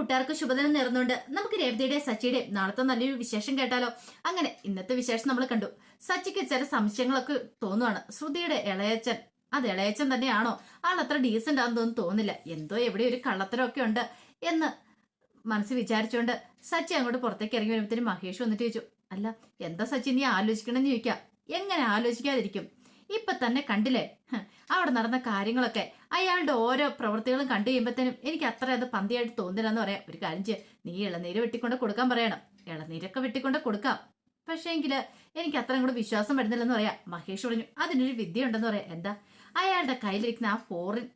കൂട്ടുകാർക്ക് ശുഭദിനം നേർന്നുണ്ട് നമുക്ക് രേവതിയുടെ സച്ചിയുടെ നാളത്തെ നല്ലൊരു വിശേഷം കേട്ടാലോ? അങ്ങനെ ഇന്നത്തെ വിശേഷം നമ്മൾ കണ്ടു. സച്ചിക്ക് ചില സംശയങ്ങളൊക്കെ തോന്നുവാണ്. ശ്രുതിയുടെ ഇളയച്ചൻ അത് ഇളയച്ചൻ തന്നെയാണോ? ആൾ അത്ര ഡീസന്റ് ആണെന്ന് തോന്നില്ല. എന്തോ എവിടെ ഒരു കള്ളത്തരമൊക്കെ ഉണ്ട് എന്ന് മനസ്സ് വിചാരിച്ചുകൊണ്ട് സച്ചി അങ്ങോട്ട് പുറത്തേക്ക് ഇറങ്ങി വരുമ്പോഴത്തേനും മഹേഷ് വന്നിട്ട് ചോദിച്ചു അല്ല എന്താ സച്ചി നീ ആലോചിക്കണമെന്ന് ചോദിക്കാം. എങ്ങനെ ആലോചിക്കാതിരിക്കും? ഇപ്പൊ തന്നെ കണ്ടില്ലേ? അവിടെ നടന്ന കാര്യങ്ങളൊക്കെ അയാളുടെ ഓരോ പ്രവൃത്തികളും കണ്ടു കഴിയുമ്പോഴത്തേനും എനിക്ക് അത്ര അത് പന്തിയായിട്ട് തോന്നില്ല എന്ന് പറയാം. ഒരു കാര്യം ചെയ്യാം നീ ഇളനീര് വെട്ടിക്കൊണ്ട് കൊടുക്കാൻ പറയണം. ഇളനീരൊക്കെ വെട്ടിക്കൊണ്ട് കൊടുക്കാം. പക്ഷേ എങ്കിൽ എനിക്ക് അത്രയും കൂടെ വിശ്വാസം വരുന്നില്ലെന്ന് പറയാം. മഹേഷ് പറഞ്ഞു അതിനൊരു വിദ്യ ഉണ്ടെന്ന് പറയാം. എന്താ? അയാളുടെ കയ്യിലിരിക്കുന്ന ആ ഫോറിൻ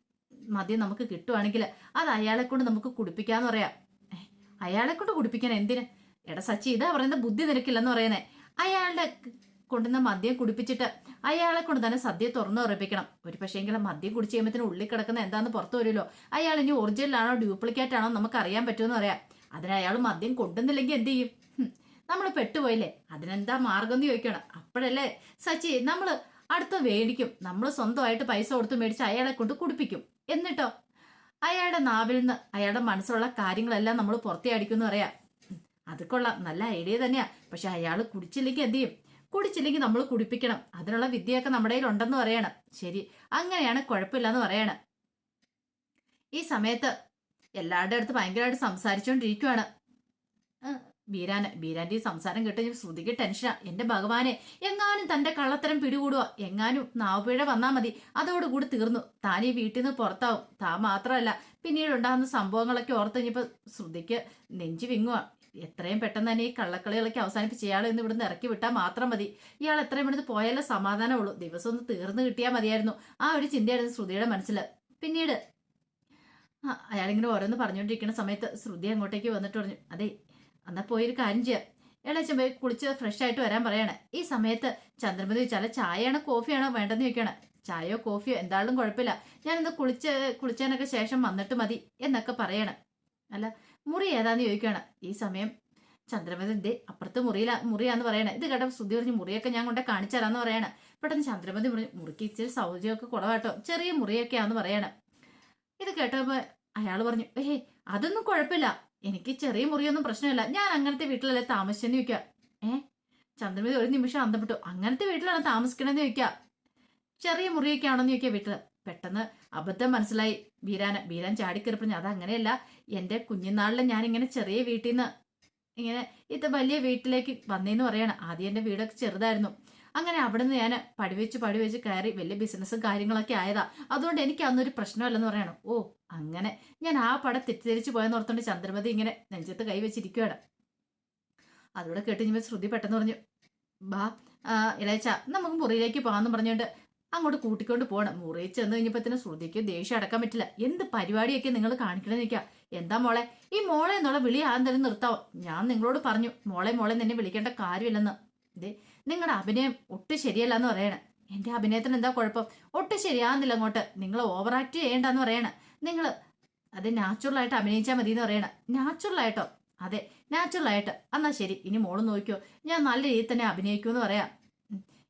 മദ്യം നമുക്ക് കിട്ടുവാണെങ്കിൽ അത് അയാളെ കൊണ്ട് നമുക്ക് കുടിപ്പിക്കാന്ന് പറയാം. അയാളെ കൊണ്ട് കുടിപ്പിക്കാൻ എന്തിന്? എടാ സച്ചി ഇതാ പറയുന്ന ബുദ്ധി നിനക്കില്ലെന്ന് പറയുന്നേ. അയാളുടെ കൊണ്ടുവന്ന മദ്യം കുടിപ്പിച്ചിട്ട് അയാളെ കൊണ്ട് തന്നെ സദ്യ തുറന്നു ഉറപ്പിക്കണം. ഒരു പക്ഷേങ്കിലും മദ്യം കുടിച്ച് കഴിയുമ്പോൾ ഉള്ളിൽ കിടക്കുന്ന എന്താന്ന് പുറത്തു വരുമല്ലോ? അയാൾ ഇനി ഒറിജിനലാണോ ഡ്യൂപ്ലിക്കേറ്റ് ആണോ നമുക്ക് അറിയാൻ പറ്റുമെന്ന് പറയാം. അതിന് അയാൾ മദ്യം കൊണ്ടുവന്നില്ലെങ്കിൽ എന്ത് ചെയ്യും? നമ്മൾ പെട്ടുപോയില്ലേ? അതിനെന്താ മാർഗം എന്ന് ചോദിക്കണം. അപ്പോഴല്ലേ സച്ചി നമ്മൾ അടുത്ത മേടിക്കും നമ്മൾ സ്വന്തമായിട്ട് പൈസ കൊടുത്ത് മേടിച്ച് അയാളെ കൊണ്ട് കുടിപ്പിക്കും. എന്നിട്ടോ? അയാളുടെ നാവിൽ നിന്ന് അയാളുടെ മനസ്സിലുള്ള കാര്യങ്ങളെല്ലാം നമ്മൾ പുറത്തേ അടിക്കുമെന്ന് പറയാം. അത് കൊള്ളാം. നല്ല ഐഡിയ തന്നെയാ. പക്ഷെ അയാൾ കുടിച്ചില്ലെങ്കിൽ എന്ത് ചെയ്യും? കുടിച്ചില്ലെങ്കിൽ നമ്മൾ കുടിപ്പിക്കണം. അതിനുള്ള വിദ്യയൊക്കെ നമ്മുടെ കയ്യിൽ ഉണ്ടെന്ന് പറയണം. ശരി. അങ്ങനെയാണ് കുഴപ്പമില്ലെന്ന് പറയണം. ഈ സമയത്ത് എല്ലാവരുടെ അടുത്ത് ഭയങ്കരമായിട്ട് സംസാരിച്ചുകൊണ്ടിരിക്കുവാണ് ബീരാന് ബീരാന്റെ ഈ സംസാരം കേട്ട് ഞാൻ ശ്രുതിക്ക് ടെൻഷനാ. എന്റെ ഭഗവാനെ എങ്ങാനും തന്റെ കള്ളത്തരം പിടികൂടുക എങ്ങാനും നാവുപുഴ വന്നാ മതി. അതോടുകൂടി തീർന്നു. താൻ ഈ വീട്ടിൽ നിന്ന് പുറത്താവും. താൻ മാത്രമല്ല പിന്നീട് ഉണ്ടാകുന്ന സംഭവങ്ങളൊക്കെ ഓർത്ത് കഴിഞ്ഞപ്പോ ശ്രുതിക്ക് നെഞ്ചു വിങ്ങുക എത്രയും പെട്ടെന്ന് തന്നെ ഈ കള്ളക്കളികളൊക്കെ അവസാനിപ്പിച്ച് ഇയാളെ ഇന്ന് ഇവിടുന്ന് ഇറക്കി വിട്ടാൽ മാത്രം മതി. ഇയാൾ എത്രയും ഇവിടുന്ന് പോയാലേ സമാധാനമുള്ളൂ ദിവസം ഒന്ന് തീർന്നു കിട്ടിയാൽ മതിയായിരുന്നു. ആ ഒരു ചിന്തയായിരുന്നു ശ്രുതിയുടെ മനസ്സിൽ പിന്നീട് അയാളിങ്ങനെ ഓരോന്ന് പറഞ്ഞുകൊണ്ടിരിക്കുന്ന സമയത്ത് ശ്രുതി അങ്ങോട്ടേക്ക് വന്നിട്ട് പറഞ്ഞു അതെ എന്നാൽ പോയി ഒരു കാര്യം ചെയ്യാം. ഇളയച്ചൻ പോയി കുളിച്ച് ഫ്രഷ് ആയിട്ട് വരാൻ പറയാണ്. ഈ സമയത്ത് ചന്ദ്രമതി ചോദിച്ചാൽ ചായയാണോ കോഫിയാണോ വേണ്ടെന്ന് ചോദിക്കുകയാണ് ചായയോ കോഫിയോ എന്തായാലും കുഴപ്പമില്ല. ഞാനിന്ന് കുളിച്ച് കുളിച്ചതിനൊക്കെ ശേഷം വന്നിട്ട് മതി എന്നൊക്കെ പറയണം. അല്ല മുറി ഏതാന്ന് ചോദിക്കുകയാണ്. ഈ സമയം ചന്ദ്രമതിന്റെ അപ്പുറത്തെ മുറിയില മുറിയാന്ന് പറയണേ. ഇത് കേട്ട ശ്രുതി പറഞ്ഞു മുറിയൊക്കെ ഞാൻ കൊണ്ട് കാണിച്ചു പറയണേ. പെട്ടെന്ന് ചന്ദ്രമതി പറഞ്ഞു മുറിക്ക് ഇച്ചിരി സൗകര്യമൊക്കെ കുറവാട്ടോ. ചെറിയ മുറിയൊക്കെയാന്ന് പറയണം. ഇത് കേട്ടപ്പോ അയാൾ പറഞ്ഞു ഏയ് അതൊന്നും കുഴപ്പമില്ല. എനിക്ക് ചെറിയ മുറിയൊന്നും പ്രശ്നമില്ല. ഞാൻ അങ്ങനത്തെ വീട്ടിലല്ലേ താമസിച്ചെന്ന് ചോദിക്കുക ഏ? ചന്ദ്രമതി ഒരു നിമിഷം അന്തപ്പെട്ടു. അങ്ങനത്തെ വീട്ടിലാണ് താമസിക്കണമെന്ന് ചോദിക്കുക ചെറിയ മുറിയൊക്കെ ആണോന്ന് ചോദിക്കുക വീട്ടിൽ. പെട്ടെന്ന് അബദ്ധം മനസ്സിലായി. ബീരാന് ബീരാൻ ചാടിക്കറിപ്പഞ്ഞു അത് അങ്ങനെയല്ല എന്റെ കുഞ്ഞിനാളിലെ ഞാൻ ഇങ്ങനെ ചെറിയ വീട്ടിൽ നിന്ന് ഇങ്ങനെ ഇത് വലിയ വീട്ടിലേക്ക് വന്നേന്ന് പറയാണ്. ആദ്യം എന്റെ വീടൊക്കെ ചെറുതായിരുന്നു. അങ്ങനെ അവിടെ നിന്ന് ഞാൻ പടിവെച്ച് പടിവെച്ച് കയറി വലിയ ബിസിനസ്സും കാര്യങ്ങളൊക്കെ ആയതാ. അതുകൊണ്ട് എനിക്ക് അന്നൊരു പ്രശ്നമല്ലെന്ന് പറയണം. ഓ അങ്ങനെ ഞാൻ ആ പടം തെറ്റിദ്ധരിച്ചു പോയെന്ന് ഓർത്തോണ്ട് ചന്ദ്രമതി ഇങ്ങനെ നെഞ്ചത്ത് കൈവച്ചിരിക്കുകയാണ് അതോടെ കേട്ട് ഞാൻ ശ്രുതി പെട്ടെന്ന് പറഞ്ഞു ബാ ഇളയച്ച നമുക്ക് മുറിയിലേക്ക് പോകാമെന്ന് പറഞ്ഞുകൊണ്ട് അങ്ങോട്ട് കൂട്ടിക്കൊണ്ട് പോകണം മുറിയിൽ ചെന്ന് കഴിഞ്ഞപ്പോഴത്തേനും ശ്രുതിക്ക് ദേഷ്യം അടക്കാൻ പറ്റില്ല. എന്ത് പരിപാടിയൊക്കെ നിങ്ങൾ കാണിക്കണമെന്ന് നിൽക്കുക എന്താ മോളെ? ഈ മോളെ എന്നുള്ള വിളി തന്നെ നിർത്താവോ ഞാൻ നിങ്ങളോട് പറഞ്ഞു മോളെ മോളെ നിന്നെ വിളിക്കേണ്ട കാര്യമില്ലെന്ന്. ഇതേ നിങ്ങളുടെ അഭിനയം ഒട്ടും ശരിയല്ല എന്ന് പറയണേ. എന്റെ അഭിനയത്തിന് എന്താ കുഴപ്പം? ഒട്ടും ശരിയാകുന്നില്ല അങ്ങോട്ട്. നിങ്ങൾ ഓവർ ആക്ട് ചെയ്യേണ്ടെന്ന് പറയണ. നിങ്ങൾ അത് നാച്ചുറൽ ആയിട്ട് അഭിനയിച്ചാൽ മതി എന്ന് പറയണ. നാച്ചുറൽ ആയിട്ടോ? അതെ നാച്ചുറൽ ആയിട്ട്. എന്നാ ശരി ഇനി മോൾ നോക്കിയോ ഞാൻ നല്ല രീതിയിൽ തന്നെ അഭിനയിക്കൂ എന്ന് പറയാം.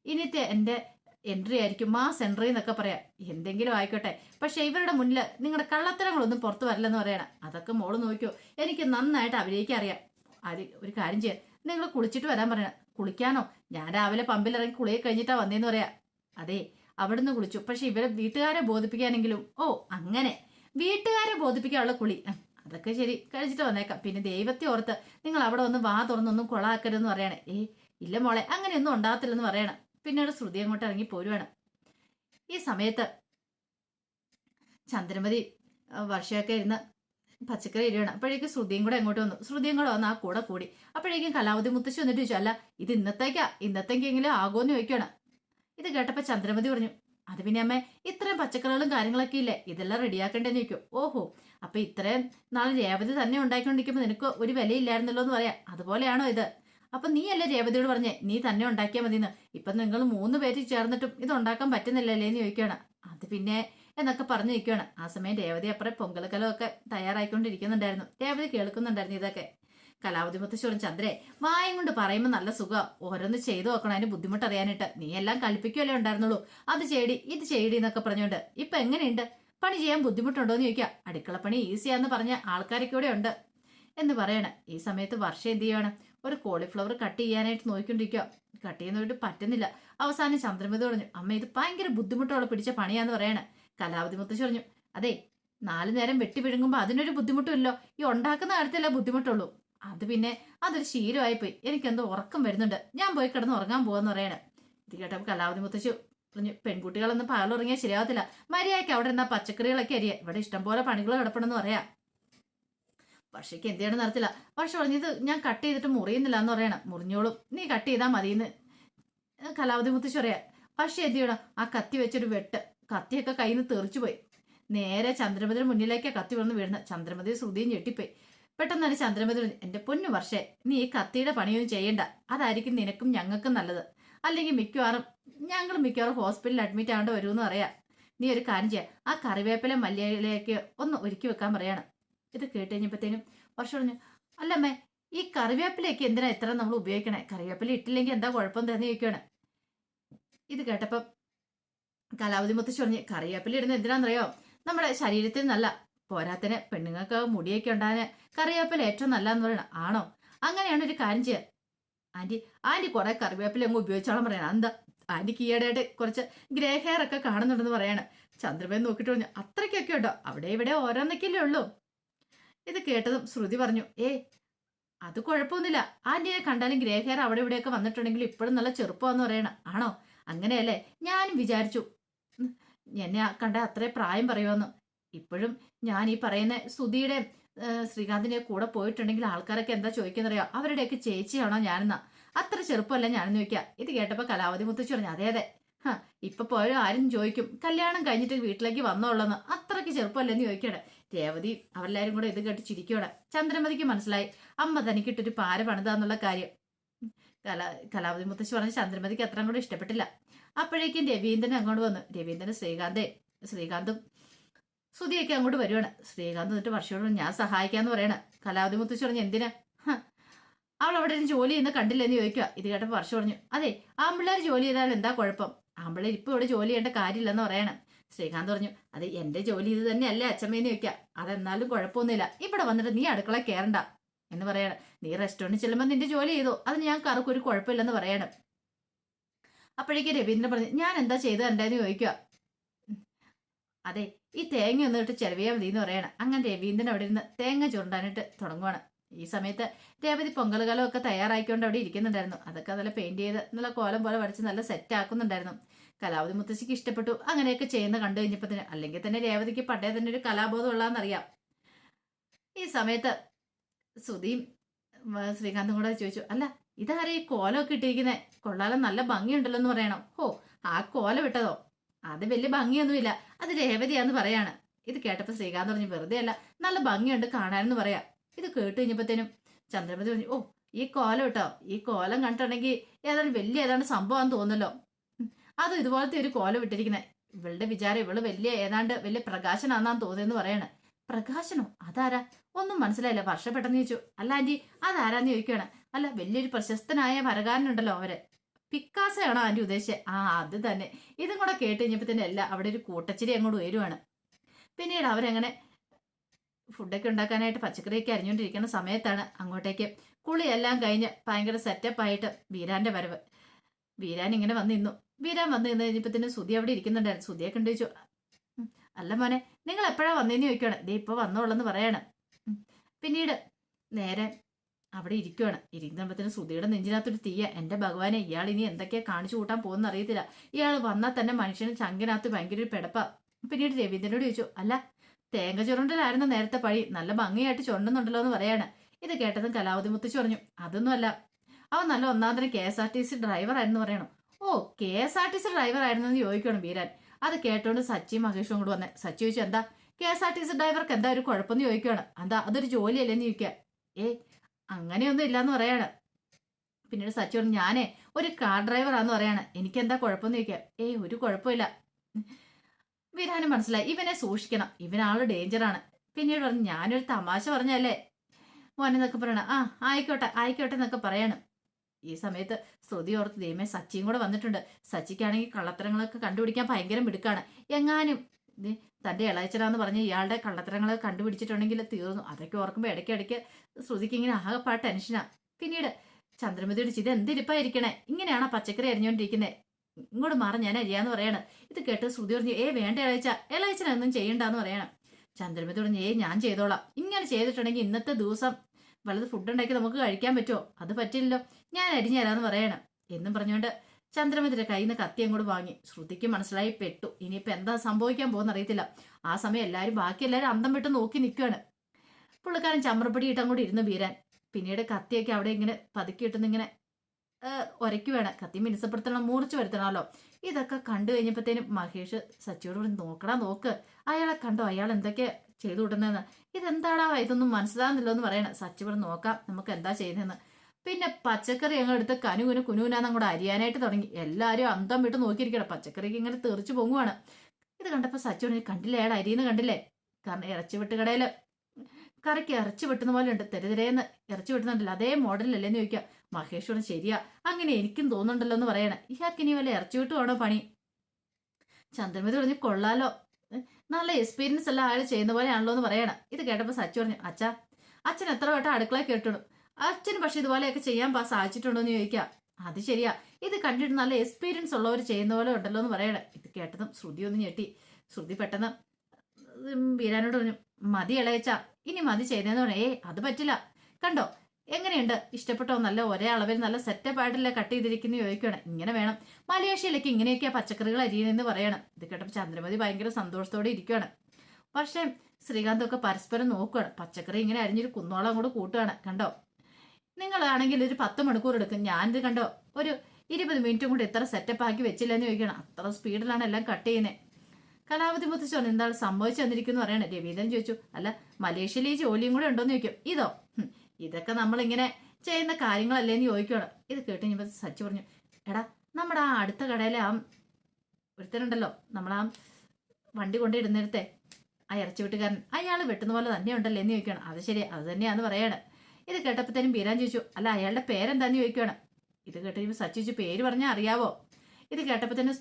ഇനിത്തെ എന്റെ എൻട്രി ആയിരിക്കും മാസ് എൻട്രി എന്നൊക്കെ പറയാം. എന്തെങ്കിലും ആയിക്കോട്ടെ. പക്ഷെ ഇവരുടെ മുന്നിൽ നിങ്ങളുടെ കള്ളത്തരങ്ങളൊന്നും പുറത്തു വരില്ലെന്ന് പറയണം. അതൊക്കെ മോൾ നോക്കിയോ എനിക്ക് നന്നായിട്ട് അഭിനയിക്കാൻ അറിയാം. അത് ഒരു കാര്യം ചെയ്യാം. നിങ്ങൾ കുളിച്ചിട്ട് വരാൻ പറയണം. കുളിക്കാനോ? ഞാൻ രാവിലെ പമ്പിലിറങ്ങി കുളിയെ കഴിഞ്ഞിട്ടാ വന്നേന്ന് പറയാ. അതെ അവിടുന്ന് കുളിച്ചു. പക്ഷെ ഇവരെ വീട്ടുകാരെ ബോധിപ്പിക്കാനെങ്കിലും ഓ അങ്ങനെ. വീട്ടുകാരെ ബോധിപ്പിക്കാനുള്ള കുളി. അതൊക്കെ ശരി. കഴിച്ചിട്ട് വന്നേക്കാം. പിന്നെ ദൈവത്തെ ഓർത്ത് നിങ്ങൾ അവിടെ ഒന്ന് വാ തുറന്നൊന്നും കൊളാക്കരുതെന്ന് പറയണേ. ഏ ഇല്ല മോളെ അങ്ങനെയൊന്നും ഉണ്ടാകത്തില്ലെന്ന് പറയണം. പിന്നീട് ശ്രുതി അങ്ങോട്ട് ഇറങ്ങി പോരുവാണ്. ഈ സമയത്ത് ചന്ദ്രമതി വർഷയൊക്കെ ഇരുന്ന് പച്ചക്കറി ഇരുവാണ് അപ്പോഴേക്കും ശ്രുതിയും കൂടെ അങ്ങോട്ട് വന്നു. ശ്രുതിയും കൂടെ വന്ന് ആ കൂടെ കൂടി. അപ്പോഴേക്കും കലാവതി മുത്തശ്ശി വന്നിട്ട് ചോദിച്ചു അല്ല ഇത് ഇന്നത്തേക്കാ? ഇന്നത്തേക്കെങ്കിലും ആകുമെന്ന് ചോദിക്കുകയാണ് ഇത് കേട്ടപ്പോൾ ചന്ദ്രമതി പറഞ്ഞു അത് പിന്നെ അമ്മേ ഇത്രയും പച്ചക്കറികളും കാര്യങ്ങളൊക്കെ ഇല്ലേ? ഇതെല്ലാം റെഡിയാക്കേണ്ടെന്ന് ചോദിക്കും. ഓഹോ അപ്പൊ ഇത്രയും നാളെ രേവതി തന്നെ ഉണ്ടാക്കിക്കൊണ്ടിരിക്കുമ്പോൾ നിനക്ക് ഒരു വിലയില്ലായിരുന്നല്ലോ എന്ന് പറയാം. അതുപോലെയാണോ ഇത്? അപ്പൊ നീ അല്ലേ രേവതിയോട് പറഞ്ഞേ നീ തന്നെ ഉണ്ടാക്കിയാൽ മതിന്ന് ഇപ്പൊ നിങ്ങൾ മൂന്ന് പേര് ചേർന്നിട്ടും ഇത് ഉണ്ടാക്കാൻ പറ്റുന്നില്ലല്ലേ എന്ന് ചോദിക്കുകയാണ്. അത് പിന്നെ എന്നൊക്കെ പറഞ്ഞു നിൽക്കുകയാണ്. ആ സമയം രേവതി അപ്പുറം പൊങ്കലക്കലോ ഒക്കെ തയ്യാറായിക്കൊണ്ടിരിക്കുന്നുണ്ടായിരുന്നു. രേവതി കേൾക്കുന്നുണ്ടായിരുന്നു ഇതൊക്കെ. കലാവതി മുത്തശ്ശോറും ചന്ദ്രേ വായം കൊണ്ട് പറയുമ്പോൾ നല്ല സുഖം. ഓരോന്ന് ചെയ്തു നോക്കണം അതിന് ബുദ്ധിമുട്ട് അറിയാനായിട്ട് നീ എല്ലാം കളിപ്പിക്കുമല്ലേ ഉണ്ടായിരുന്നുള്ളൂ. അത് ചെയ്ടി ഇത് ചെയ്ടി എന്നൊക്കെ പറഞ്ഞുകൊണ്ട് ഇപ്പൊ എങ്ങനെയുണ്ട്? പണി ചെയ്യാൻ ബുദ്ധിമുട്ടുണ്ടോ എന്ന് ചോദിക്കുക അടുക്കളപ്പണി ഈസിയാന്ന് പറഞ്ഞ ആൾക്കാരൊക്കെ ഇവിടെ ഉണ്ട് എന്ന് പറയണേ. ഈ സമയത്ത് വർഷം എന്ത് ചെയ്യാണ് ഒരു കോളിഫ്ലവർ കട്ട് ചെയ്യാനായിട്ട് നോക്കിക്കൊണ്ടിരിക്കുക കട്ട് ചെയ്യുന്നതായിട്ട് പറ്റുന്നില്ല. അവസാനം ചന്ദ്രമതി പറഞ്ഞു അമ്മ ഇത് ഭയങ്കര ബുദ്ധിമുട്ടുള്ള പിടിച്ച പണിയാന്ന് പറയണ. കലാവതി മുത്തശ്ശി പറഞ്ഞു അതെ നാലു നേരം വെട്ടി പിഴുങ്ങുമ്പോൾ അതിനൊരു ബുദ്ധിമുട്ടുമില്ലോ. ഈ ഉണ്ടാക്കുന്ന കാര്യത്തിലേ ബുദ്ധിമുട്ടുള്ളൂ. അത് പിന്നെ അതൊരു ശീലമായി പോയി എനിക്കെന്തോ ഉറക്കം വരുന്നുണ്ട്. ഞാൻ പോയി കിടന്ന് ഉറങ്ങാൻ പോവാന്ന് പറയണ. ഇത് കേട്ടപ്പോൾ കലാവതി മുത്തശ്ശി പറഞ്ഞു പെൺകുട്ടികളൊന്നും പകലുറങ്ങിയാൽ ശരിയാവത്തില്ല. മര്യാദയ്ക്ക് അവിടെ നിന്നാ പച്ചക്കറികളൊക്കെ അരിയാ. ഇവിടെ ഇഷ്ടംപോലെ പണികൾ കിടപ്പണമെന്ന് പറയാം. വർഷയ്ക്ക് എന്ത് ചെയ്യണം നടത്തില്ല. വർഷ പറഞ്ഞു ഇത് ഞാൻ കട്ട് ചെയ്തിട്ട് മുറിയുന്നില്ല എന്ന് പറയണം. മുറിഞ്ഞോളും. നീ കട്ട് ചെയ്താൽ മതിയെന്ന് കലാവധി മുത്തശ്ശി പറയാ. പക്ഷെ എന്ത് ചെയ്യണം? ആ കത്തി വെച്ചൊരു വെട്ട്. കത്തിയൊക്കെ കയ്യിൽ നിന്ന് തെറിച്ചു പോയി. നേരെ ചന്ദ്രമതിയുടെ മുന്നിലേക്കാ കത്തി വന്ന് വീഴുന്നത്. ചന്ദ്രമതി ശ്രുതിയും ഞെട്ടിപ്പോയി. പെട്ടെന്ന് തന്നെ ചന്ദ്രമതി എന്റെ പൊന്നു വർഷേ നീ ഈ കത്തിയുടെ പണിയൊന്നും ചെയ്യണ്ട. അതായിരിക്കും നിനക്കും ഞങ്ങൾക്കും നല്ലത്. അല്ലെങ്കിൽ മിക്കവാറും ഞങ്ങൾ മിക്കവാറും ഹോസ്പിറ്റലിൽ അഡ്മിറ്റ് ആവേണ്ട വരുമെന്ന് അറിയാം നീ ഒരു കാര്യം ചെയ്യാം. ആ കറിവേപ്പില മല്ലിയിലേക്ക് ഒന്ന് ഒരുക്കി വെക്കാൻ പറയാണ്. ഇത് കേട്ട് കഴിഞ്ഞപ്പോഴത്തേനും വർഷം പറഞ്ഞു അല്ലമ്മേ ഈ കറിവേപ്പിലേക്ക് എന്തിനാ ഇത്ര നമ്മൾ ഉപയോഗിക്കണേ? കറിവേപ്പില ഇട്ടില്ലെങ്കിൽ എന്താ കുഴപ്പം തന്നെ ചോദിക്കുകയാണ് ഇത് കേട്ടപ്പം കലാവതി മുത്തശ്ശി പറഞ്ഞു കറിവേപ്പില ഇടുന്നത് എന്തിനാണെന്നറിയോ? നമ്മുടെ ശരീരത്തിന് നല്ല പോരാത്തിന് പെണ്ണുങ്ങൾക്ക് മുടിയൊക്കെ ഉണ്ടാകാൻ കറിവേപ്പില ഏറ്റവും നല്ലതെന്ന് പറയണം. ആണോ? അങ്ങനെയാണ് ഒരു കാര്യം ചെയ്യുക ആന്റി ആന്റി കുറെ കറിവേപ്പില അങ്ങ് ഉപയോഗിച്ചോളാൻ പറയണം. എന്താ ആന്റിക്ക് ഈയിടെയായിട്ട് കുറച്ച് ഗ്രേ ഹെയർ ഒക്കെ കാണുന്നുണ്ടെന്ന് പറയാണ്. ചന്ദ്രബേൻ നോക്കിയിട്ട് പറഞ്ഞു അത്രയ്ക്കൊക്കെ ഉണ്ടോ? അവിടെ ഇവിടെ ഓരോന്നൊക്കെയല്ലേ ഉള്ളൂ. ഇത് കേട്ടതും ശ്രുതി പറഞ്ഞു ഏ അത് കുഴപ്പമൊന്നുമില്ല. ആന്റിയെ കണ്ടാലും ഗ്രേ ഹെയർ അവിടെ ഇവിടെയൊക്കെ വന്നിട്ടുണ്ടെങ്കിൽ ഇപ്പോഴും നല്ല ചെറുപ്പമാന്ന് പറയണം. ആണോ? അങ്ങനെയല്ലേ? ഞാനും വിചാരിച്ചു. എന്നെ കണ്ട അത്രേ പ്രായം പറയുമെന്ന് ഇപ്പോഴും ഞാൻ ഈ പറയുന്ന സുധിയുടെ ശ്രീകാന്തിന്റെ കൂടെ പോയിട്ടുണ്ടെങ്കിൽ ആൾക്കാരൊക്കെ എന്താ ചോദിക്കുന്നറിയോ? അവരുടെയൊക്കെ ചേച്ചിയാണോ ഞാനെന്നാ. അത്ര ചെറുപ്പമല്ല ഞാനെന്ന് ചോദിക്കുക ഇത് കേട്ടപ്പോൾ കലാവതി മുത്തച്ചു പറഞ്ഞു അതെ അതെ. ഹാ ഇപ്പൊ പോയാലും ആരും ചോദിക്കും. കല്യാണം കഴിഞ്ഞിട്ട് വീട്ടിലേക്ക് വന്നോളെന്ന്. അത്രയ്ക്ക് ചെറുപ്പമല്ലെന്ന് ചോദിക്കണേ. രേവതി അവരെല്ലാരും കൂടെ ഇത് കേട്ട് ചിരിക്കുകയാണ് ചന്ദ്രമതിക്ക് മനസ്സിലായി അമ്മ തനിക്കിട്ടൊരു പാര പണിതാന്നുള്ള കാര്യം. കല കലാവതി മുത്തശ്ശി പറഞ്ഞ ചന്ദ്രമതിക്ക് അത്ര കൂടെ ഇഷ്ടപ്പെട്ടില്ല. അപ്പോഴേക്കും രവീന്ദ്രൻ അങ്ങോട്ട് വന്നു രവീന്ദ്രൻ ശ്രീകാന്തേ ശ്രീകാന്തും സുധിയൊക്കെ അങ്ങോട്ട് വരുവാണ്. ശ്രീകാന്ത് എന്നിട്ട് വർഷയോട് ഞാൻ സഹായിക്കാന്ന് പറയണ. കലാവതി മുത്തശ്ശി പറഞ്ഞു എന്തിനാ? അവൾ അവിടെ ജോലി ചെയ്യുന്ന കണ്ടില്ലെന്ന് ചോദിക്കുക ഇത് കേട്ടപ്പോൾ വർഷം പറഞ്ഞു അതെ ആമ്പിള്ളേർ ജോലി ചെയ്താൽ എന്താ കുഴപ്പം? ആമ്പിള്ളേർ ഇപ്പൊ ഇവിടെ ജോലി ചെയ്യേണ്ട കാര്യമില്ലെന്ന് പറയണം. ശ്രീകാന്ത് പറഞ്ഞു അത് എന്റെ ജോലി ഇത് തന്നെയല്ലേ അച്ഛമ്മേന്ന് ചോദിക്കുക അതെന്നാലും കുഴപ്പമൊന്നുമില്ല. ഇവിടെ വന്നിട്ട് നീ അടുക്കള കയറണ്ട എന്ന് പറയണം. നീ റെസ്റ്റോറന്റിൽ ചെല്ലുമ്പോൾ നിന്റെ ജോലി ചെയ്തു. അത് ഞാൻ കറക്ക് ഒരു കുഴപ്പമില്ലെന്ന് പറയണം. അപ്പോഴേക്ക് രവീന്ദ്രൻ പറഞ്ഞു ഞാൻ എന്താ ചെയ്തു തരണ്ടെന്ന് ചോദിക്കുക അതെ ഈ തേങ്ങ ഒന്നിട്ട് ചെലവിയാൽ മതി എന്ന് പറയണം. അങ്ങനെ രവീന്ദ്രൻ അവിടെ ഇരുന്ന് തേങ്ങ ചുരുണ്ടാനായിട്ട് തുടങ്ങുവാണ്. ഈ സമയത്ത് രേവതി പൊങ്കലുകാലം ഒക്കെ തയ്യാറാക്കിക്കൊണ്ട് അവിടെ ഇരിക്കുന്നുണ്ടായിരുന്നു. അതൊക്കെ നല്ല പെയിന്റ് ചെയ്ത് നല്ല കോലം പോലെ വരച്ച് നല്ല സെറ്റ് ആക്കുന്നുണ്ടായിരുന്നു. കലാവതി മുത്തശ്ശിക്ക് ഇഷ്ടപ്പെട്ടു. അങ്ങനെയൊക്കെ ചെയ്യുന്ന കണ്ടു കഴിഞ്ഞപ്പോൾ തന്നെ അല്ലെങ്കിൽ തന്നെ രേവതിക്ക് പണ്ടേ തന്നെ ഒരു കലാബോധം ഉള്ളതെന്നറിയാം ഈ സമയത്ത് സുധിയും ഉം, ശ്രീകാന്തും കൂടെ ചോദിച്ചു അല്ല ഇതാരാ ഈ കോലമൊക്കെ ഇട്ടിരിക്കുന്നത് കൊള്ളാലം നല്ല ഭംഗിയുണ്ടല്ലോ എന്ന് പറയണം. ഓ ആ കോല വിട്ടതോ? അത് വലിയ ഭംഗിയൊന്നുമില്ല. അത് രേവതിയാന്ന് പറയാണ്. ഇത് കേട്ടപ്പോൾ ശ്രീകാന്ത് പറഞ്ഞു വെറുതെ അല്ല നല്ല ഭംഗിയുണ്ട് കാണാനെന്ന് പറയാ. ഇത് കേട്ട് കഴിഞ്ഞപ്പോഴത്തേനും ചന്ദ്രമതി പറഞ്ഞു ഓ ഈ കോലം ഇട്ടോ? ഈ കോലം കണ്ടിട്ടുണ്ടെങ്കിൽ ഏതാണ്ട് വലിയ ഏതാണ്ട് സംഭവം തോന്നല്ലോ ഉം, അതും ഇതുപോലത്തെ ഒരു കോല ഇട്ടിരിക്കുന്നത് ഇവളുടെ വിചാരം ഇവൾ വലിയ ഏതാണ്ട് വലിയ പ്രകാശനാന്നാന്ന് തോന്നിയെന്ന് പറയണ. പ്രകാശനോ? അതാരാ? ഒന്നും മനസ്സിലായില്ല. വർഷ പെട്ടെന്ന് ചോദിച്ചു. അല്ല ആന്റി അതാരാന്ന് ചോദിക്കുകയാണ്. അല്ല വലിയൊരു പ്രശസ്തനായ വരകാരനുണ്ടല്ലോ അവർ. പിക്കാസയാണോ ആന്റി ഉദ്ദേശിച്ചത് ആ അത് തന്നെ. ഇതും കൂടെ കേട്ട് കഴിഞ്ഞപ്പോൾ തന്നെ എല്ലാം അവിടെ ഒരു കൂട്ടച്ചിരി അങ്ങോട്ട് ഉയരുവാണ്. പിന്നീട് അവരങ്ങനെ ഫുഡൊക്കെ ഉണ്ടാക്കാനായിട്ട് പച്ചക്കറിയൊക്കെ അരിഞ്ഞുകൊണ്ടിരിക്കുന്ന സമയത്താണ് അങ്ങോട്ടേക്ക് കുളിയെല്ലാം കഴിഞ്ഞ് ഭയങ്കര സെറ്റപ്പ് ആയിട്ട് വീരാന്റെ വരവ്. വീരാൻ ഇങ്ങനെ വന്നിരുന്നു വീരാൻ വന്നു നിന്ന് തന്നെ സുധി അവിടെ ഇരിക്കുന്നുണ്ടായിരുന്നു സുധിയെ കണ്ടു ചോദിച്ചു. അല്ല മോനെ നിങ്ങൾ എപ്പോഴാ വന്നേന്ന് ചോദിക്കുകയാണ് ദേ ഇപ്പൊ വന്നോളെന്ന് പറയാണ്. പിന്നീട് നേരെ അവിടെ ഇരിക്കുവാണ്. തന്നെ സുധിയുടെ നെഞ്ചിനകത്തൊരു തീയ. എന്റെ ഭഗവാനെ ഇയാൾ ഇനി എന്തൊക്കെയാ കാണിച്ചു കൂട്ടാൻ പോകുന്ന അറിയത്തില്ല. ഇയാൾ വന്നാൽ തന്നെ മനുഷ്യന് ചങ്കിനകത്ത് ഭയങ്കര ഒരു പിടപ്പ. പിന്നീട് രവീന്ദ്രനോട് ചോദിച്ചു അല്ല തേങ്ങ ചുരണ്ടലായിരുന്നു നേരത്തെ പഴി. നല്ല ഭംഗിയായിട്ട് ചുരണ്ടുന്നുണ്ടല്ലോ എന്ന് പറയാണ്. ഇത് കേട്ടതും കലാവതി മുത്തിച്ചു പറഞ്ഞു അതൊന്നുമല്ല. അവൻ നല്ല ഒന്നാം തന്നെ K S R T C driver ആയിരുന്നു പറയണം. ഓ K S R T C driver ആയിരുന്നു എന്ന് ചോദിക്കണം ബീരാൻ. അത് കേട്ടോണ്ട് സച്ചി മഹേഷും കൂടെ വന്നെ. സച്ചി ചോദിച്ചു എന്താ? K S R T C ഡ്രൈവർക്ക് എന്താ ഒരു കുഴപ്പമെന്ന് ചോദിക്കുകയാണ്. എന്താ അതൊരു ജോലിയല്ലേന്ന് ചോദിക്കുക. ഏ അങ്ങനെയൊന്നും ഇല്ലാന്ന് പറയാണ്. പിന്നീട് സച്ചി പറഞ്ഞു ഞാനേ ഒരു കാർ ഡ്രൈവറാന്ന് പറയാണ്. എനിക്ക് എന്താ കുഴപ്പമെന്ന് ചോദിക്കുക. ഏയ് ഒരു കുഴപ്പമില്ല. വീരാനും മനസ്സിലായി. ഇവനെ സൂക്ഷിക്കണം. ഇവനാൾ ഡേഞ്ചറാണ്. പിന്നീട് പറഞ്ഞു ഞാനൊരു തമാശ പറഞ്ഞല്ലേ മോനെന്നൊക്കെ പറയണം. ആ ആയിക്കോട്ടെ ആയിക്കോട്ടെ എന്നൊക്കെ പറയണം. ഈ സമയത്ത് ശ്രുതി ഓർത്ത് ദൈവമേ സച്ചിയും കൂടെ വന്നിട്ടുണ്ട്. സച്ചിക്കാണെങ്കിൽ കള്ളത്തരങ്ങളൊക്കെ കണ്ടുപിടിക്കാൻ ഭയങ്കര മിടുക്കാണ്. എങ്ങാനും തന്റെ ഇളയച്ചനാന്ന് പറഞ്ഞ് ഇയാളുടെ കള്ളത്തരങ്ങൾ കണ്ടുപിടിച്ചിട്ടുണ്ടെങ്കിൽ തീർന്നു. അതൊക്കെ ഓർക്കുമ്പോൾ ഇടയ്ക്കിടയ്ക്ക് ശ്രുതിക്ക് ഇങ്ങനെ ആകെപ്പാ ടെൻഷനാണ് പിന്നീട് ചന്ദ്രമതിയുടെ ചിത് ഇത് എന്തിരിപ്പായിരിക്കണേ? ഇങ്ങനെയാണോ പച്ചക്കറി അരിഞ്ഞുകൊണ്ടിരിക്കുന്നത് ഇങ്ങോട്ട് മാറി ഞാൻ അരിയാന്ന് പറയണം. ഇത് കേട്ട് ശ്രുതി പറഞ്ഞു ഏ വേണ്ട ഇളയച്ച. ഇളയച്ചനൊന്നും ചെയ്യണ്ടെന്ന് പറയണം. ചന്ദ്രമതി പറഞ്ഞു ഏ ഞാൻ ചെയ്തോളാം. ഇങ്ങനെ ചെയ്തിട്ടുണ്ടെങ്കിൽ ഇന്നത്തെ ദിവസം വലുത് ഫുഡ് ഉണ്ടാക്കി നമുക്ക് കഴിക്കാൻ പറ്റുമോ അത് പറ്റില്ലല്ലോ. ഞാൻ അരിഞ്ഞു പറയണം. എന്നും പറഞ്ഞുകൊണ്ട് ചന്ദ്രമിതിന്റെ കയ്യിൽ നിന്ന് കത്തി അങ്ങോട്ട് വാങ്ങി. ശ്രുതിക്ക് മനസ്സിലായി പെട്ടു. ഇനിയിപ്പോൾ എന്താ സംഭവിക്കാൻ പോകുന്ന അറിയത്തില്ല. ആ സമയം എല്ലാവരും ബാക്കി എല്ലാവരും അന്തം വിട്ട് നോക്കി നിൽക്കുകയാണ് പുള്ളിക്കാരൻ ചമ്രപ്പടി ഇട്ട് അങ്ങോട്ട് ഇരുന്ന് വീരാൻ പിന്നീട് കത്തിയൊക്കെ അവിടെ ഇങ്ങനെ പതുക്കി ഇട്ടുന്ന ഇങ്ങനെ ഒരയ്ക്കുവാണ്. കത്തി മിനുസപ്പെടുത്തണം മൂർച്ച വരുത്തണമല്ലോ. ഇതൊക്കെ കണ്ടു കഴിഞ്ഞപ്പോഴത്തേനും മഹേഷ് സച്ചിയോട് കൂടി നോക്കടാ നോക്ക്. അയാളെ കണ്ടോ? അയാൾ എന്തൊക്കെ ചെയ്തു വിടുന്നതെന്ന് ഇതെന്താടാ? ഇതൊന്നും മനസ്സിലാകുന്നില്ല എന്ന് പറയണ സച്ചിവിടെ നോക്കാം. നമുക്ക് എന്താ ചെയ്യുന്നതെന്ന് പിന്നെ പച്ചക്കറി അങ്ങ് എടുത്ത് കനുകുനു കുനുകുനാന്ന് അങ്ങോട്ട് അരിയാനായിട്ട് തുടങ്ങി. എല്ലാവരും അന്തം വിട്ട് നോക്കിയിരിക്കണം പച്ചക്കറിക്ക് ഇങ്ങനെ തെറിച്ചു പൊങ്ങുവാണ്. ഇത് കണ്ടപ്പോൾ സച്ചു കണ്ടില്ലേ? അയാൾ അരിയെന്ന് കണ്ടില്ലേ? കാരണം ഇറച്ചി വെട്ട് കടയിൽ കറിക്ക് ഇറച്ചി വെട്ടുന്ന പോലെ ഉണ്ട്. തെരുതിരേന്ന് ഇറച്ചി വെട്ടുന്നുണ്ടല്ലോ. അതേ മോഡലല്ലേന്ന് ചോദിക്കുക മഹേഷ് പറഞ്ഞു ശരിയാ. അങ്ങനെ എനിക്കും തോന്നുന്നുണ്ടല്ലോ എന്ന് പറയണേ. ഇയാൾക്ക് ഇനി വല്ല ഇറച്ചി വെട്ടുവാണോ പണി? ചന്ദ്രമതി പറഞ്ഞു കൊള്ളാലോ. നല്ല എക്സ്പീരിയൻസ് എല്ലാം അയാൾ ചെയ്യുന്ന പോലെയാണല്ലോ എന്ന് പറയണം. ഇത് കേട്ടപ്പോൾ സച്ചു പറഞ്ഞു അച്ഛാ അച്ഛൻ എത്ര വട്ടം അടുക്കള കേട്ടിടും. അച്ഛൻ പക്ഷെ ഇതുപോലെയൊക്കെ ചെയ്യാൻ പാ സാധിച്ചിട്ടുണ്ടോ എന്ന് ചോദിക്കാം. അത് ശരിയാ. ഇത് കണ്ടിട്ട് നല്ല എക്സ്പീരിയൻസ് ഉള്ളവർ ചെയ്യുന്ന പോലെ ഉണ്ടല്ലോ എന്ന് പറയണേ. ഇത് കേട്ടതും ശ്രുതി ഒന്ന് ഞെട്ടി. ശ്രുതി പെട്ടെന്ന് വീരാനോട് പറഞ്ഞു മതി ഇളയച്ച ഇനി മതി ചെയ്തതെന്ന് പറഞ്ഞു. ഏ അത് പറ്റില്ല. കണ്ടോ എങ്ങനെയുണ്ട്? ഇഷ്ടപ്പെട്ടോ? നല്ല ഒരേ അളവിൽ നല്ല സെറ്റപ്പ് ആയിട്ടല്ല കട്ട് ചെയ്തിരിക്കുന്നു ചോദിക്കുകയാണ് ഇങ്ങനെ വേണം. മലേഷ്യയിലേക്ക് ഇങ്ങനെയൊക്കെയാ പച്ചക്കറികൾ അരിയണെന്ന് പറയണം. ഇത് കേട്ടപ്പോൾ ചന്ദ്രമതി ഭയങ്കര സന്തോഷത്തോടെ ഇരിക്കുകയാണ് പക്ഷേ ശ്രീകാന്തൊക്കെ പരസ്പരം നോക്കുകയാണ് പച്ചക്കറി ഇങ്ങനെ അരിഞ്ഞൊരു കുന്നോളം അങ്ങോട്ട് കൂട്ടുകയാണ് കണ്ടോ? നിങ്ങളാണെങ്കിൽ ഒരു പത്ത് മണിക്കൂർ എടുക്കും. ഞാനിത് കണ്ടോ? ഒരു ഇരുപത് മിനിറ്റും കൂടി ഇത്ര സെറ്റപ്പ് ആക്കി വെച്ചില്ലെന്ന് ചോദിക്കണം അത്ര സ്പീഡിലാണ് എല്ലാം കട്ട് ചെയ്യുന്നത് കലാപതി മുത്തശ്ശി എന്താണ് സംഭവിച്ചു വന്നിരിക്കുന്നു? പറയണേ. രവീന്ദ്രൻ ചോദിച്ചു അല്ല മലേഷ്യയിൽ ഈ ജോലിയും കൂടെ ഉണ്ടോന്ന് ചോദിക്കും. ഇതോ? ഇതൊക്കെ നമ്മളിങ്ങനെ ചെയ്യുന്ന കാര്യങ്ങളല്ലേ എന്ന് ചോദിക്കണം ഇത് കേട്ട് കഴിഞ്ഞപ്പോൾ സച്ചി പറഞ്ഞു എടാ നമ്മുടെ ആ അടുത്ത കടയിലെ ആ ഒരുത്തനുണ്ടല്ലോ നമ്മളാ വണ്ടി കൊണ്ടിടുന്നിടത്തെ ആ ഇറച്ചി വീട്ടുകാരൻ അയാൾ വെട്ടുന്ന പോലെ തന്നെ ഉണ്ടല്ലോ എന്ന് ചോദിക്കണം അത് ശരി അത് തന്നെയാന്ന് പറയാണ്. ഇത് കേട്ടപ്പോഴത്തേനും ബീരാൻ ചോദിച്ചു അല്ല അയാളുടെ പേരെന്താന്ന് ചോദിക്കുകയാണ് ഇത് കേട്ട് കഴിയുമ്പോൾ സച്ചു ചോദിച്ചു പേര് പറഞ്ഞാൽ അറിയാവോ? ഇത് കേട്ടപ്പോൾ തന്നെ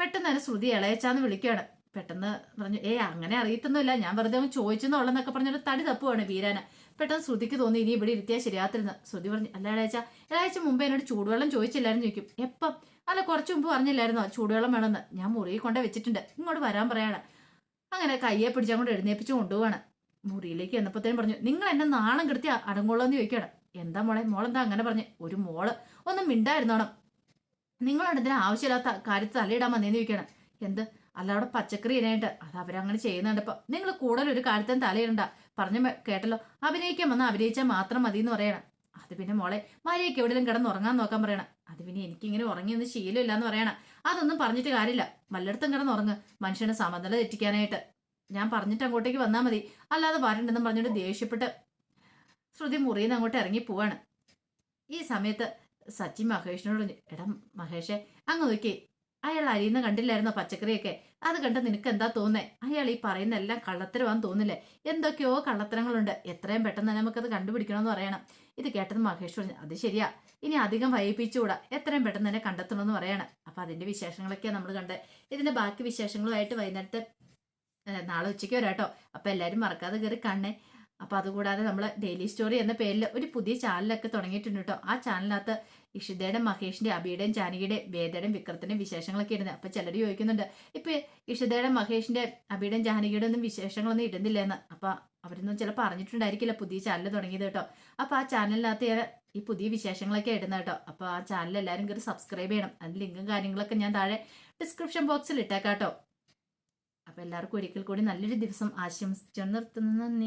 പെട്ടെന്ന് തന്നെ ശ്രുതി ഇളയച്ചാന്ന് വിളിക്കുകയാണ് പെട്ടെന്ന് പറഞ്ഞു ഏ അങ്ങനെ അറിയത്തൊന്നുമില്ല. ഞാൻ വെറുതെ ഒന്ന് ചോദിച്ചെന്നുള്ളെന്നൊക്കെ പറഞ്ഞൊരു തടി തപ്പുവാണ് വീരാന. പെട്ടെന്ന് ശ്രുതിക്ക് തോന്നി ഇനി ഇവിടെ ഇരുത്തിയാൽ ശരിയാത്തിരുന്ന് ശ്രുതി പറഞ്ഞു അല്ല ഏഴാഴ്ച ഏഴാഴ്ച മുമ്പ് എന്നോട് ചൂടുവെള്ളം ചോദിച്ചില്ലായിരുന്നു. ചോദിക്കും എപ്പം? അല്ല കുറച്ച് മുമ്പ് പറഞ്ഞില്ലായിരുന്നോ ചൂടുവെള്ളം വേണമെന്ന്. ഞാൻ മുറിയിൽ കൊണ്ടേ വെച്ചിട്ടുണ്ട്. ഇങ്ങോട്ട് വരാൻ പറയാണ്. അങ്ങനെ കയ്യെ പിടിച്ചങ്ങോട്ട് എഴുന്നേപ്പിച്ച് കൊണ്ടുപോവാണ്. മുറിയിലേക്ക് എന്നപ്പോഴത്തേനും പറഞ്ഞു നിങ്ങൾ എന്നെ നാണം കിടത്തി അടങ്ങുള്ളൂ എന്ന് ചോദിക്കുകയാണ്. എന്താ മോളെ? മോളെന്താ അങ്ങനെ പറഞ്ഞു? ഒരു മോൾ. ഒന്നും മിണ്ടായിരുന്നോണം. നിങ്ങളോട് ഇതിന് ആവശ്യമില്ലാത്ത കാര്യത്തിൽ തലയിടാൻ വന്നേന്ന് ചോദിക്കണം എന്ത്? അല്ല അവിടെ പച്ചക്കറി ഇനായിട്ട് അത് അവരങ്ങനെ ചെയ്യുന്നുണ്ട്. ഇപ്പൊ നിങ്ങൾ കൂടുതൽ ഒരു കാര്യത്തിനും തലയിടണ്ട. പറഞ്ഞു കേട്ടല്ലോ. അഭിനയിക്കാൻ വന്നാൽ അഭിനയിച്ചാൽ മാത്രം മതി എന്ന് പറയണം. അത് പിന്നെ മോളെ ഭാര്യയൊക്കെ എവിടെയും കിടന്ന് ഉറങ്ങാൻ നോക്കാൻ പറയണം. അത് പിന്നെ എനിക്കിങ്ങനെ ഉറങ്ങിയൊന്നും ശീലമില്ല എന്ന് പറയണം. അതൊന്നും പറഞ്ഞിട്ട് കാര്യമില്ല. വല്ലയിടത്തും കിടന്ന് ഉറങ്ങ്. മനുഷ്യനെ സമനില തെറ്റിക്കാനായിട്ട്. ഞാൻ പറഞ്ഞിട്ട് അങ്ങോട്ടേക്ക് വന്നാൽ മതി. അല്ലാതെ വരണ്ടെന്നും പറഞ്ഞിട്ട് ദേഷ്യപ്പെട്ട് ശ്രുതി മുറിയിൽ നിന്ന് അങ്ങോട്ട് ഇറങ്ങി പോവാണ്. ഈ സമയത്ത് സച്ചി മഹേഷിനോട് എടാ മഹേഷെ അങ്ങ് നോക്കി അയാൾ അരിയുന്ന കണ്ടില്ലായിരുന്നോ പച്ചക്കറിയൊക്കെ? അത് കണ്ട് നിനക്ക് എന്താ തോന്നേ? അയാൾ ഈ പറയുന്ന എല്ലാം കള്ളത്തരമാന്ന് തോന്നില്ലേ? എന്തൊക്കെയോ കള്ളത്തരങ്ങളുണ്ട്. എത്രയും പെട്ടെന്ന് തന്നെ നമുക്കത് കണ്ടുപിടിക്കണമെന്ന് പറയണം. ഇത് കേട്ടത് മഹേഷ് പറഞ്ഞു അത് ശരിയാ. ഇനി അധികം വൈകിപ്പിച്ചുകൂടാ. എത്രയും പെട്ടെന്ന് തന്നെ കണ്ടെത്തണമെന്ന് പറയണം. അപ്പൊ അതിന്റെ വിശേഷങ്ങളൊക്കെയാണ് നമ്മൾ കണ്ടത് ഇതിന്റെ ബാക്കി വിശേഷങ്ങളുമായിട്ട് വൈകുന്നേരത്തെ നാളെ ഉച്ചയ്ക്ക് വരാട്ടോ. അപ്പൊ എല്ലാവരും മറക്കാതെ കയറി കാണണേ. അപ്പൊ അതുകൂടാതെ നമ്മൾ ഡെയിലി സ്റ്റോറി എന്ന പേരിൽ ഒരു പുതിയ ചാനലൊക്കെ തുടങ്ങിയിട്ടുണ്ട് കേട്ടോ ആ ചാനലിനകത്ത് ഇഷിതയുടെ മഹേഷിന്റെ അബിയുടെയും ജാനകിയുടെയും വേദയുടെയും വിക്രത്തിന്റെയും വിശേഷങ്ങളൊക്കെ ഇടുന്നത് അപ്പൊ ചിലർ ചോദിക്കുന്നുണ്ട് ഇപ്പൊ ഇഷിതയുടെ മഹേഷിന്റെ അബിയുടെയും ജാനകിയുടെ ഒന്നും വിശേഷങ്ങളൊന്നും ഇടുന്നില്ലെന്ന്? അപ്പൊ അവരൊന്നും ചിലപ്പോൾ പറഞ്ഞിട്ടുണ്ടായിരിക്കില്ല പുതിയ ചാനൽ തുടങ്ങിയത് കേട്ടോ അപ്പൊ ആ ചാനലിനകത്ത് ഞാൻ ഈ പുതിയ വിശേഷങ്ങളൊക്കെ ഇടുന്നത് കേട്ടോ അപ്പൊ ആ ചാനൽ എല്ലാവരും കയറി സബ്സ്ക്രൈബ് ചെയ്യണം. അതിന് ലിങ്കും കാര്യങ്ങളൊക്കെ ഞാൻ താഴെ ഡിസ്ക്രിപ്ഷൻ ബോക്സിൽ ഇട്ടേക്കാം ഇട്ടേക്കാട്ടോ അപ്പൊ എല്ലാവർക്കും ഒരിക്കൽ കൂടി നല്ലൊരു ദിവസം ആശംസിച്ചു. നിർത്തുന്നു.